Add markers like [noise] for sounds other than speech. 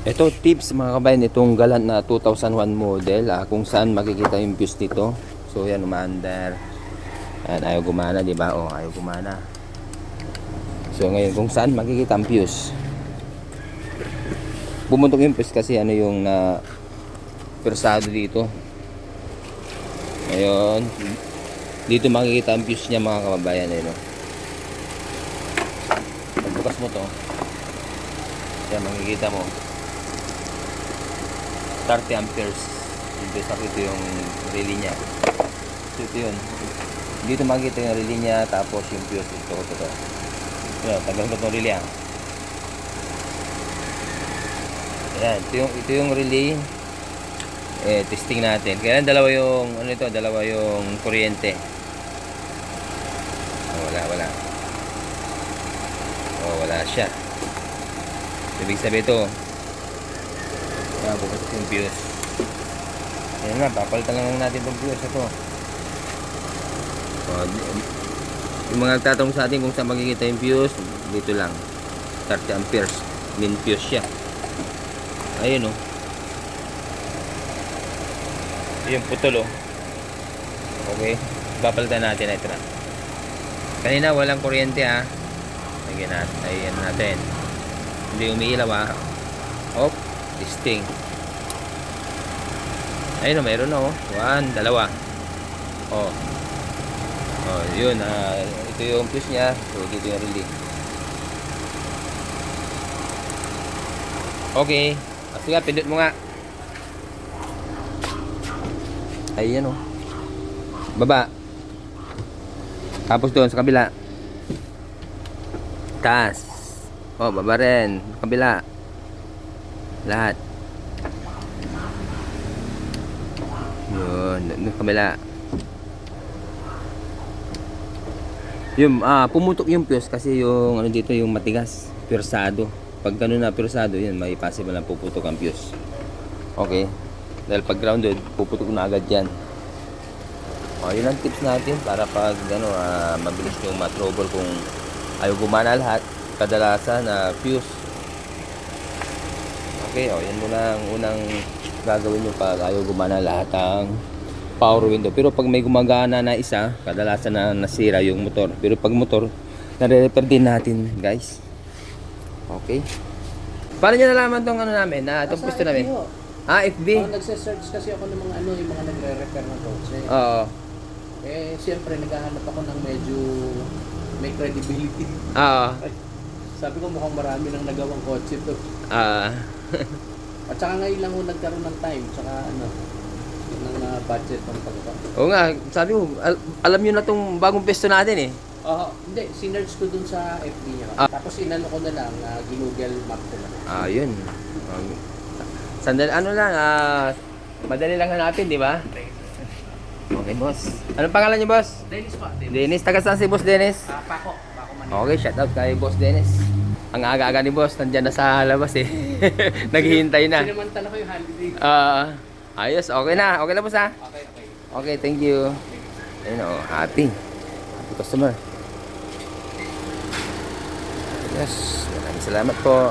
Ito tips mga kabayan, itong galant na 2001 model, ah, kung saan makikita yung fuse nito. So yan, umaandar. Yan, ayaw gumana, di ba? O, ayaw gumana. So ngayon, kung saan makikita ang fuse. Bumuntok yung fuse kasi ano yung na persado dito. Ngayon, dito makikita ang fuse niya mga kababayan. Eh, no? Pagbukas mo to, yan, makikita mo. 30 amperes. Dito sa ito yung relay niya. So ito yun. Dito makikita yung relay niya tapos yung fuse. Ito ito. ito. Yan, tagal ko itong relay ah. Ito yung, ito yung relay. Eh, testing natin. Kailan dalawa yung, ano ito, dalawa yung kuryente. Oh, wala, wala. Oh, wala siya. Ibig sabihin ito, Ah, bukas yung fuse. Yan na, papalitan lang natin itong fuse ito. So, yung mga nagtatanong sa atin kung saan makikita yung fuse, dito lang. 30 amperes. Min fuse siya. Ayun oh. Yung putol oh. Okay. Papalitan natin ito na. Kanina walang kuryente ah. Lagyan natin. Ayan natin. Hindi umiilaw ah. Hop. Testing. Ayun o, meron na oh. One, dalawa. Oh. Oh, yun. ah ito yung fuse niya. So, dito yung relay. Okay. Sige, pindot mo nga. Ayan oh. Baba. Tapos doon sa kabila. Taas. Oh, baba rin. Kabila. Lahat. Yun, doon kabila. Yung, ah, pumutok yung fuse kasi yung, ano dito, yung matigas. Pirsado. Pag ganun na pirsado, yun, may possible na puputok ang fuse. Okay. Dahil pag grounded, puputok na agad yan. O, yun ang tips natin para pag, ano, ah, mabilis yung matrouble kung ayaw gumana lahat. Kadalasan na fuse Okay, oh, yan muna ang unang gagawin nyo pag ayaw gumana lahat ang power window. Pero pag may gumagana na isa, kadalasan na nasira yung motor. Pero pag motor, nare-repair din natin, guys. Okay. Paano nyo nalaman tong ano namin, na itong pisto namin? Ah, FB? Oh, nagse-search kasi ako ng mga ano, yung mga nagre-repair ng kotse. Oo. Eh, siyempre, naghahanap ako ng medyo may credibility. Oo. Ay, sabi ko mukhang marami nang nagawang kotse to. Ah. At saka ngayon lang ako nagkaroon ng time, tsaka ano, ng uh, budget ng pagkaka. Oo nga, sabi ko, al- alam nyo na tong bagong pisto natin eh. Oo, hindi, sinerch ko dun sa FB niya. Ah. Tapos inano ko na lang, uh, ginugel map ko lang. Ah, yun. Um, sandali, ano lang, ah, madali lang hanapin, di ba? Okay, boss. Anong pangalan niyo, boss? Dennis pa, Dennis. Dennis, taga saan si boss Dennis? Ah, Pako, Pako Manila. Okay, shout out kay boss Dennis. Ang aga-aga ni boss, nandyan na sa labas eh. [laughs] Naghihintay na. Sinamantala ko yung holiday. Ah, ayos, okay na. Okay na boss ha? Okay, okay. Okay, thank you. Ayun oh, happy. Happy customer. Yes, maraming salamat po.